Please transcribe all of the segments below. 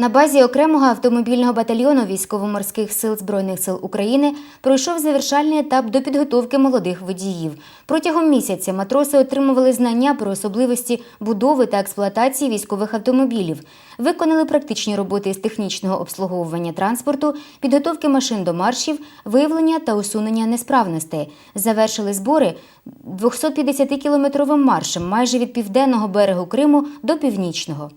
На базі окремого автомобільного батальйону військово-морських сил Збройних сил України пройшов завершальний етап до підготовки молодих водіїв. Протягом місяця матроси отримували знання про особливості будови та експлуатації військових автомобілів, виконали практичні роботи з технічного обслуговування транспорту, підготовки машин до маршів, виявлення та усунення несправностей. Завершили збори 250-кілометровим маршем майже від південного берегу Криму до північного.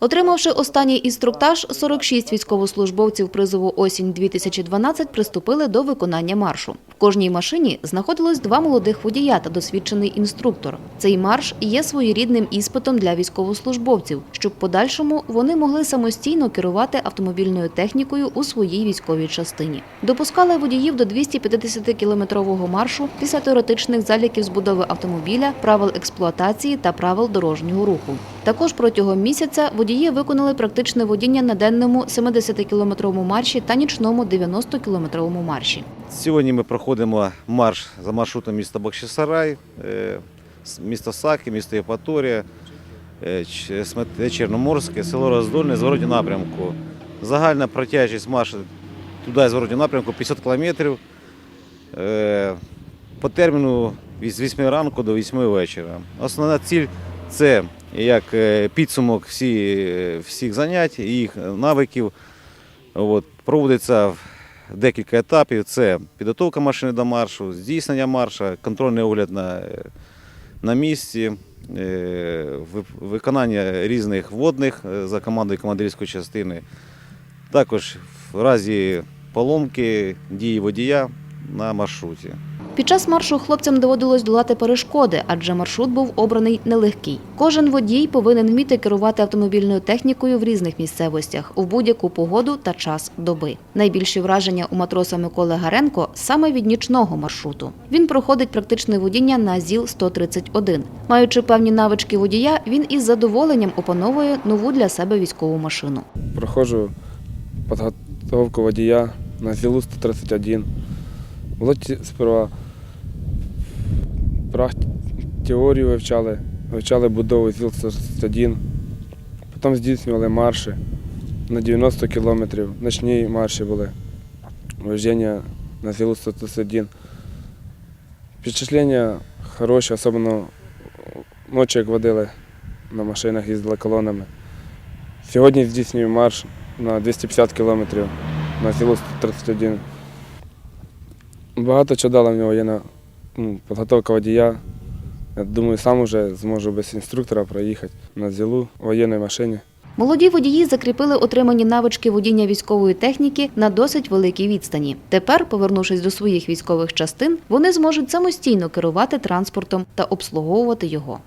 Отримавши останній інструктаж, 46 військовослужбовців призову «Осінь-2012» приступили до виконання маршу. В кожній машині знаходилось два молодих водія та досвідчений інструктор. Цей марш є своєрідним іспитом для військовослужбовців, щоб подальшому вони могли самостійно керувати автомобільною технікою у своїй військовій частині. Допускали водіїв до 250-кілометрового маршу після теоретичних заліків збудови автомобіля, правил експлуатації та правил дорожнього руху. Також протягом місяця водії виконали практичне водіння на денному 70-кілометровому марші та нічному 90-кілометровому марші. Сьогодні ми проходимо марш за маршрутом міста Бахчисарай, е, місто Саки, місто Єпаторія, е, Смет- Чорноморське, село Роздольне, зворотню напрямку. Загальна протяжність маршу туди зворотню напрямку 50 кілометрів. Е, По терміну з 8 ранку до 8 вечора. Основна ціль це як е, підсумок всі, всіх занять і їх навиків. От, проводиться декілька етапів. Це підготовка машини до маршу, здійснення марша, контрольний огляд на, на місці, е, виконання різних водних е, за командою командирської частини. Також в разі поломки дії водія на маршруті. Під час маршу хлопцям доводилось долати перешкоди, адже маршрут був обраний нелегкий. Кожен водій повинен вміти керувати автомобільною технікою в різних місцевостях у будь-яку погоду та час доби. Найбільші враження у матроса Миколи Гаренко саме від нічного маршруту. Він проходить практичне водіння на ЗІЛ-131. Маючи певні навички водія, він із задоволенням опановує нову для себе військову машину. проходжу подготовку водія на ЗІЛу-131. Було ті- сперва практи- теорію вивчали, вивчали будову ЗІЛ-131, потім здійснювали марші на 90 кілометрів, ночні марші були, вождення на ЗІЛу-131. Впечатлення хороші, особливо ночі, як водили на машинах, їздили колонами. Сьогодні здійснюю марш на 250 кілометрів на ЗІЛу 131. Багато чого дало в нього є на ну, підготовка водія. Я думаю, сам вже зможу без інструктора проїхати на ЗІЛу воєнній машині. Молоді водії закріпили отримані навички водіння військової техніки на досить великій відстані. Тепер, повернувшись до своїх військових частин, вони зможуть самостійно керувати транспортом та обслуговувати його.